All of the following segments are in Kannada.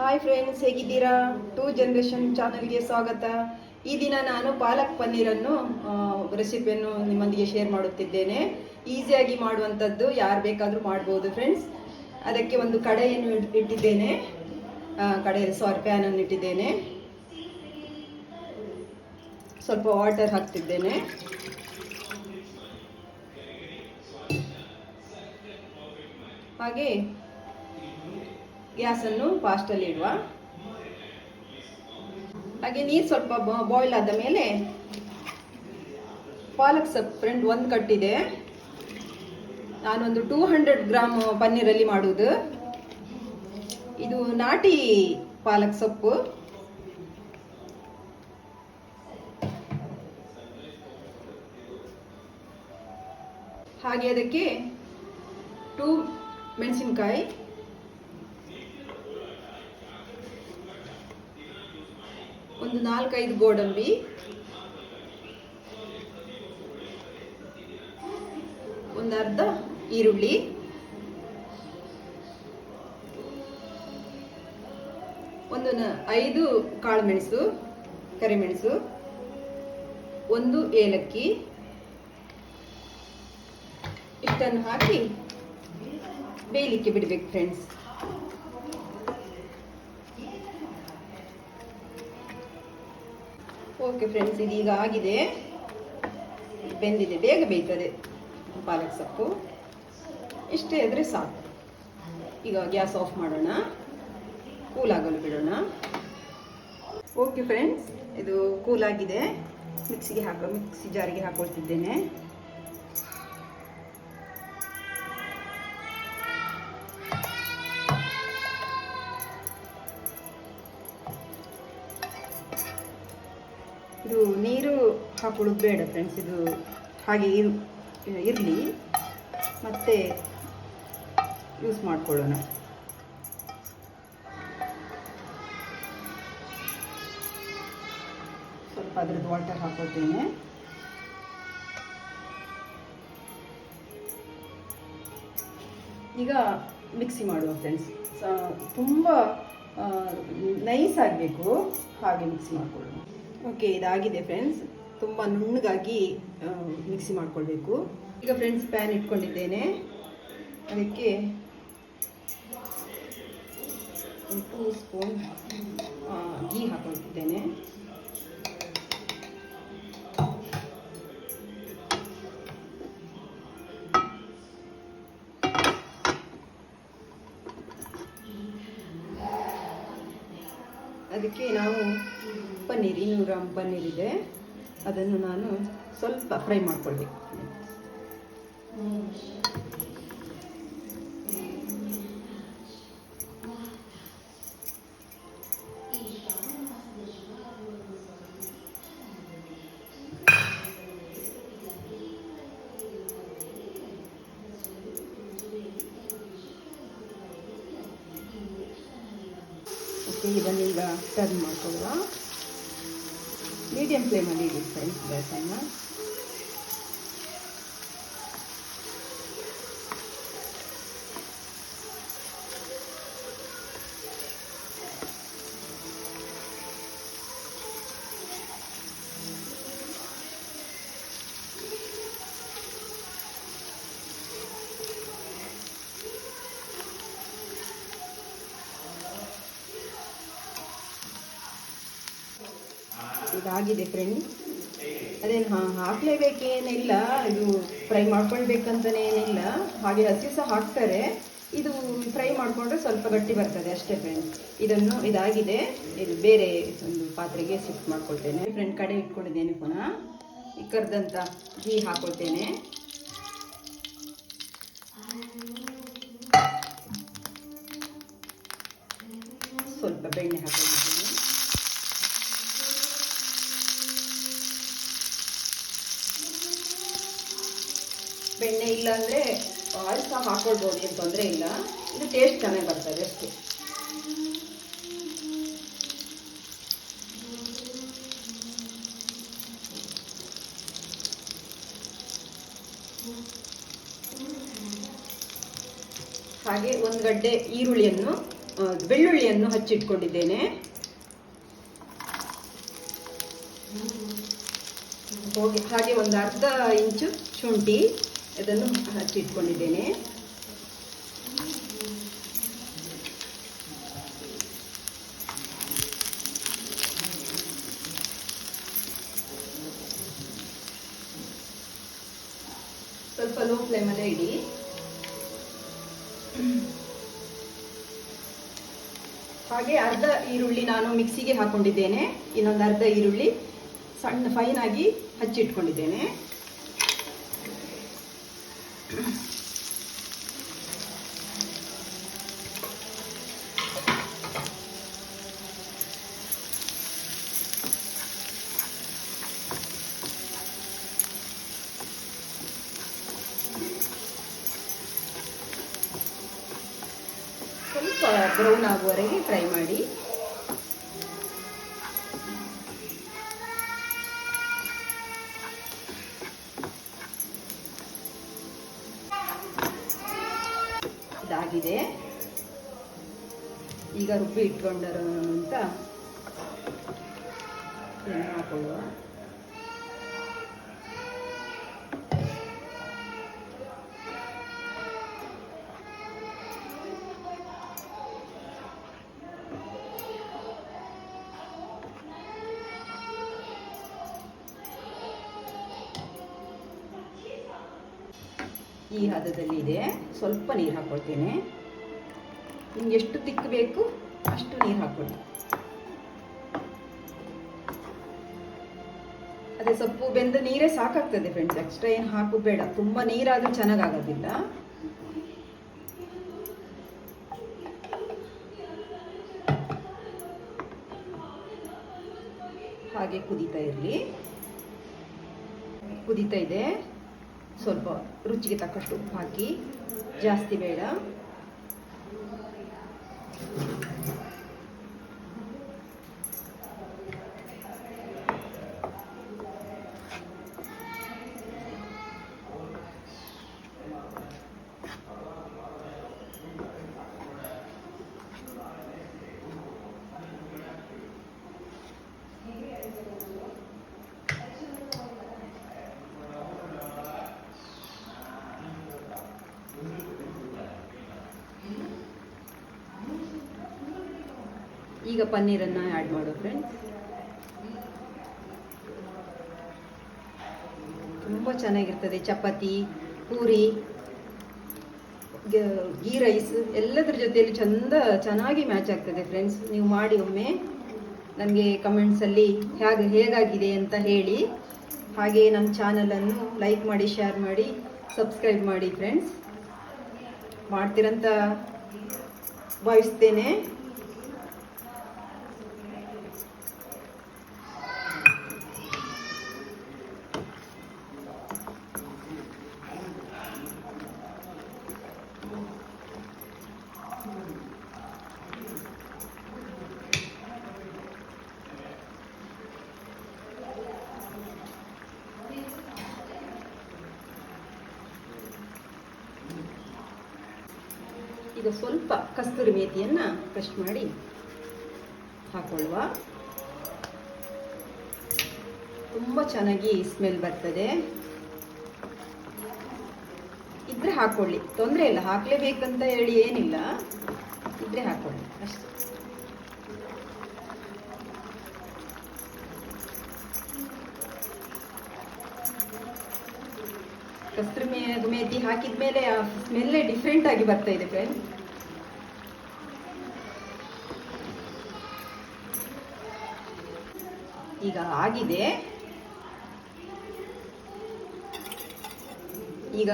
ಹಾಯ್ ಫ್ರೆಂಡ್ಸ್ ಹೇಗಿದ್ದೀರಾ? ಟೂ ಜನ್ರೇಷನ್ ಚಾನಲ್ಗೆ ಸ್ವಾಗತ. ಈ ದಿನ ನಾನು ಪಾಲಕ್ ಪನ್ನೀರನ್ನು ರೆಸಿಪಿಯನ್ನು ನಿಮ್ಮೊಂದಿಗೆ ಶೇರ್ ಮಾಡುತ್ತಿದ್ದೇನೆ. ಈಸಿಯಾಗಿ ಮಾಡುವಂಥದ್ದು ಯಾರು ಬೇಕಾದರೂ ಮಾಡ್ಬೋದು ಫ್ರೆಂಡ್ಸ್ ಅದಕ್ಕೆ ಒಂದು ಕಡೆಯನ್ನು ಇಟ್ಟಿದ್ದೇನೆ. ಕಡೆ ಸಾರಿ ಪ್ಯಾನನ್ನು ಇಟ್ಟಿದ್ದೇನೆ. ಸ್ವಲ್ಪ ವಾಟರ್ ಹಾಕ್ತಿದ್ದೇನೆ. ಹಾಗೆ ಗ್ಯಾಸನ್ನು ಫಾಸ್ಟಲ್ಲಿ ಇಡುವ. ಹಾಗೆ ನೀರು ಸ್ವಲ್ಪ ಬಾಯ್ಲ್ ಆದ ಮೇಲೆ ಪಾಲಕ್ ಸೊಪ್ಪು ಫ್ರೆಂಡ್ ಒಂದು ಕಟ್ಟಿದೆ. ನಾನೊಂದು ಟೂ ಹಂಡ್ರೆಡ್ ಗ್ರಾಮ್ ಪನ್ನೀರಲ್ಲಿ ಮಾಡುವುದು. ಇದು ನಾಟಿ ಪಾಲಕ್ ಸೊಪ್ಪು. ಹಾಗೆ ಅದಕ್ಕೆ ಟೂ ಮೆಣಸಿನ್ಕಾಯಿ ಒಂದು ನಾಲ್ಕೈದು ಗೋಡಂಬಿ. ಒಂದು ಅರ್ಧ ಈರುಳ್ಳಿ. ಒಂದು ಐದು ಕಾಳುಮೆಣಸು, ಕರಿಮೆಣಸು. ಒಂದು ಏಲಕ್ಕಿ. ಇಷ್ಟನ್ನು ಹಾಕಿ ಬೇಯಲಿಕ್ಕೆ ಬಿಡಬೇಕು ಫ್ರೆಂಡ್ಸ್ ಓಕೆ ಫ್ರೆಂಡ್ಸ್ ಇದೀಗ ಆಗಿದೆ. ಬೆಂದಿದೆ. ಬೇಗ ಬೇಯ್ತದೆ ಪಾಲಕ್ ಸೊಪ್ಪು. ಇಷ್ಟೇ ಆದರೆ ಸಾಕು. ಈಗ ಗ್ಯಾಸ್ ಆಫ್ ಮಾಡೋಣ. ಕೂಲ್ ಆಗಲು ಬಿಡೋಣ. ಓಕೆ ಫ್ರೆಂಡ್ಸ್ ಇದು ಕೂಲ್ ಆಗಿದೆ ಮಿಕ್ಸಿಗೆ ಹಾಕೋ, ಮಿಕ್ಸಿ ಜಾರಿಗೆ ಹಾಕೊಳ್ತಿದ್ದೇನೆ. ಹಾಕೊಳ್ಳೋದು ಬೇಡ ಫ್ರೆಂಡ್ಸ್ ಇದು ಹಾಗೆ ಇರು, ಇರಲಿ. ಮತ್ತೆ ಯೂಸ್ ಮಾಡ್ಕೊಳ್ಳೋಣ. ಸ್ವಲ್ಪ ಅದ್ರದ್ದು ವಾಟರ್ ಹಾಕೋತೇನೆ. ಈಗ ಮಿಕ್ಸಿ ಮಾಡುವ ಫ್ರೆಂಡ್ಸ್ ತುಂಬ ನೈಸ್ ಆಗಬೇಕು. ಹಾಗೆ ಮಿಕ್ಸಿ ಮಾಡ್ಕೊಳ್ಳೋಣ. ಓಕೆ ಇದಾಗಿದೆ ಫ್ರೆಂಡ್ಸ್ ತುಂಬ ನುಣ್ಣಗಾಗಿ ಮಿಕ್ಸಿ ಮಾಡ್ಕೊಳ್ಬೇಕು. ಈಗ ಫ್ರೆಂಡ್ಸ್ ಪ್ಯಾನ್ ಇಟ್ಕೊಂಡಿದ್ದೇನೆ. ಅದಕ್ಕೆ ಟೂ ಸ್ಪೂನ್ ಘೀ ಹಾಕೊಳ್ತಿದ್ದೇನೆ ಅದಕ್ಕೆ ನಾವು ಪನ್ನೀರ್, ಇನ್ನೂರು ಗ್ರಾಮ್ ಪನ್ನೀರ್ ಇದೆ. ಅದನ್ನು ನಾನು ಸ್ವಲ್ಪ ಫ್ರೈ ಮಾಡ್ಕೊಳ್ಬೇಕು ಓಕೆ ಇದನ್ನು ಈಗ ಟರ್ನ್ ಮಾಡ್ಕೊಳ್ಳುವ ಮೀಡಿಯಂ ಫ್ಲೇಮಲ್ಲಿ ಇಡಿ ಫ್ರೆಂಡ್ಸ್ ಗ್ಯಾಸನ್ನು ಇದಾಗಿದೆ ಫ್ರೆಂಡ್ ಅದೇನು, ಹಾ, ಹಾಕಲೇಬೇಕೇನಿಲ್ಲ. ಇದು ಫ್ರೈ ಮಾಡ್ಕೊಳ್ಬೇಕಂತಲೇ ಏನಿಲ್ಲ. ಹಾಗೆ ಹಸಿ ಸಹ ಹಾಕ್ತಾರೆ. ಇದು ಫ್ರೈ ಮಾಡಿಕೊಂಡ್ರೆ ಸ್ವಲ್ಪ ಗಟ್ಟಿ ಬರ್ತದೆ ಅಷ್ಟೇ ಫ್ರೆಂಡ್ ಇದನ್ನು ಇದಾಗಿದೆ. ಇದು ಬೇರೆ ಒಂದು ಪಾತ್ರೆಗೆ ಶಿಫ್ಟ್ ಮಾಡ್ಕೊಳ್ತೇನೆ. ಫ್ರೆಂಡ್ ಕಡೆ ಇಟ್ಕೊಂಡಿದ್ದೇನೆ ಪುನಃ. ಈ ಕರ್ದಂಥ ಘೀ ಹಾಕೊಳ್ತೇನೆ. ಸ್ವಲ್ಪ ಬೆಣ್ಣೆ ಹಾಕೊಂಡಿದ್ದೇನೆ ಬೆಣ್ಣೆ ಇಲ್ಲ ಅಂದರೆ ಆಯಿಲ್ ಸಹ ಹಾಕೊಳ್ಬೋದು ತೊಂದರೆ ಇಲ್ಲ. ಇದು ಟೇಸ್ಟ್ ಚೆನ್ನಾಗಿ ಬರ್ತದೆ ಅಷ್ಟೇ. ಹಾಗೆ ಒಂದು ಗಡ್ಡೆ ಈರುಳ್ಳಿಯನ್ನು ಬೆಳ್ಳುಳ್ಳಿಯನ್ನು ಹಚ್ಚಿಟ್ಕೊಂಡಿದ್ದೇನೆ. ಹೋಗಿ, ಹಾಗೆ ಒಂದು ಅರ್ಧ ಇಂಚು ಶುಂಠಿ. ಅದನ್ನು ಹಚ್ಚಿಟ್ಕೊಂಡಿದ್ದೇನೆ ಸ್ವಲ್ಪ ಲೋ ಫ್ಲೇಮಲ್ಲೇ ಇಡಿ. ಹಾಗೆ ಅರ್ಧ ಈರುಳ್ಳಿ ನಾನು ಮಿಕ್ಸಿಗೆ ಹಾಕೊಂಡಿದ್ದೇನೆ. ಇನ್ನೊಂದು ಅರ್ಧ ಈರುಳ್ಳಿ ಸಣ್ಣ ಫೈನ್ ಆಗಿ ಹಚ್ಚಿಟ್ಕೊಂಡಿದ್ದೇನೆ ಸ್ವಲ್ಪ ಬ್ರೌನ್ ಆಗುವವರೆಗೆ ಫ್ರೈ ಮಾಡಿ. ಇದಾಗಿದೆ. ಈಗ ರುಬ್ಬಿ ಇಟ್ಕೊಂಡರು ಅಂತ. ಹಾಕೊಳ್ಳುವ. ಈ ಹದದಲ್ಲಿ ಇದೆ. ಸ್ವಲ್ಪ ನೀರು ಹಾಕ್ಕೊಳ್ತೇನೆ ನಿಮ್ಗೆ ಎಷ್ಟು ತಿಕ್ ಬೇಕು ಅಷ್ಟು ನೀರು ಹಾಕೊಳ್ಳಿ. ಅದೇ ಸೊಪ್ಪು ಬೆಂದ ನೀರೇ ಸಾಕಾಗ್ತದೆ ಫ್ರೆಂಡ್ಸ್ ಎಕ್ಸ್ಟ್ರಾ ಏನು ಹಾಕು ಬೇಡ. ತುಂಬ ನೀರಾದರೂ ಚೆನ್ನಾಗಾಗೋದಿಲ್ಲ. ಹಾಗೆ ಕುದೀತಾ ಇರಲಿ. ಕುದೀತಾ ಇದೆ. ಸ್ವಲ್ಪ ರುಚಿಗೆ ತಕ್ಕಷ್ಟು ಉಪ್ಪು ಹಾಕಿ. ಜಾಸ್ತಿ ಬೇಡ. ಈಗ ಪನ್ನೀರನ್ನು ಆ್ಯಡ್ ಮಾಡು ಫ್ರೆಂಡ್ಸ್ ತುಂಬ ಚೆನ್ನಾಗಿರ್ತದೆ. ಚಪಾತಿ, ಪೂರಿ ಗ- ರೈಸ್ ಎಲ್ಲದರ ಜೊತೆಯಲ್ಲಿ ಚಂದ, ಚೆನ್ನಾಗಿ ಮ್ಯಾಚ್ ಆಗ್ತದೆ ಫ್ರೆಂಡ್ಸ್ ನೀವು ಮಾಡಿ ಒಮ್ಮೆ ನನಗೆ ಕಮೆಂಟ್ಸಲ್ಲಿ ಹೇಗೆ, ಹೇಗಾಗಿದೆ ಅಂತ ಹೇಳಿ. ಹಾಗೆ ನಮ್ಮ ಚಾನಲನ್ನು ಲೈಕ್ ಮಾಡಿ ಶೇರ್ ಮಾಡಿ ಸಬ್ಸ್ಕ್ರೈಬ್ ಮಾಡಿ ಫ್ರೆಂಡ್ಸ್ ಮಾಡ್ತೀರಂತ ಭಾವಿಸ್ತೇನೆ. ಈಗ ಸ್ವಲ್ಪ ಕಸ್ತೂರಿ ಮೇಥಿಯನ್ನು ಕಟ್ ಮಾಡಿ ಹಾಕೊಳ್ಳುವ. ತುಂಬ ಚೆನ್ನಾಗಿ ಸ್ಮೆಲ್ ಬರ್ತದೆ. ಇದ್ರೆ ಹಾಕೊಳ್ಳಿ. ತೊಂದರೆ ಇಲ್ಲ. ಹಾಕಲೇಬೇಕಂತ ಹೇಳಿ ಏನಿಲ್ಲ. ಇದ್ರೆ ಹಾಕೊಳ್ಳಿ. ಅಷ್ಟೇ. ಕಸ್ತೂರಿ ಮೇ- ಮೇತಿ ಹಾಕಿದ ಮೇಲೆ ಆ ಸ್ಮೆಲ್ಲೇ ಡಿಫ್ರೆಂಟ್ ಆಗಿ ಬರ್ತಾ ಇದೆ ಫ್ರೆಂಡ್ ಈಗ ಆಗಿದೆ. ಈಗ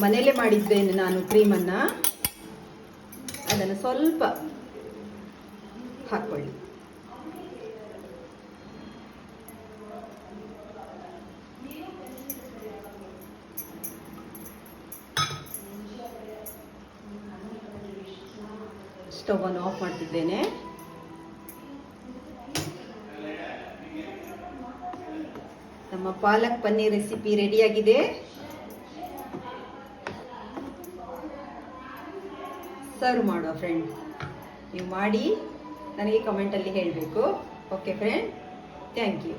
ಮನೆಯಲ್ಲೇ ಮಾಡಿದ್ದೇನೆ ನಾನು ಕ್ರೀಮನ್ನು ಅದನ್ನು ಸ್ವಲ್ಪ ಹಾಕ್ಕೊಳ್ಳಿ. ಸ್ಟವ್ ಅನ್ನು ಆಫ್ ಮಾಡ್ತಿದ್ದೇನೆ. ನಮ್ಮ ಪಾಲಕ್ ಪನ್ನೀರ್ ರೆಸಿಪಿ ರೆಡಿಯಾಗಿದೆ. ಸರ್ವ್ ಮಾಡುವ ಫ್ರೆಂಡ್, ನೀವು ಮಾಡಿ ನನಗೆ ಕಮೆಂಟಲ್ಲಿ ಹೇಳಬೇಕು. Okay friend thank you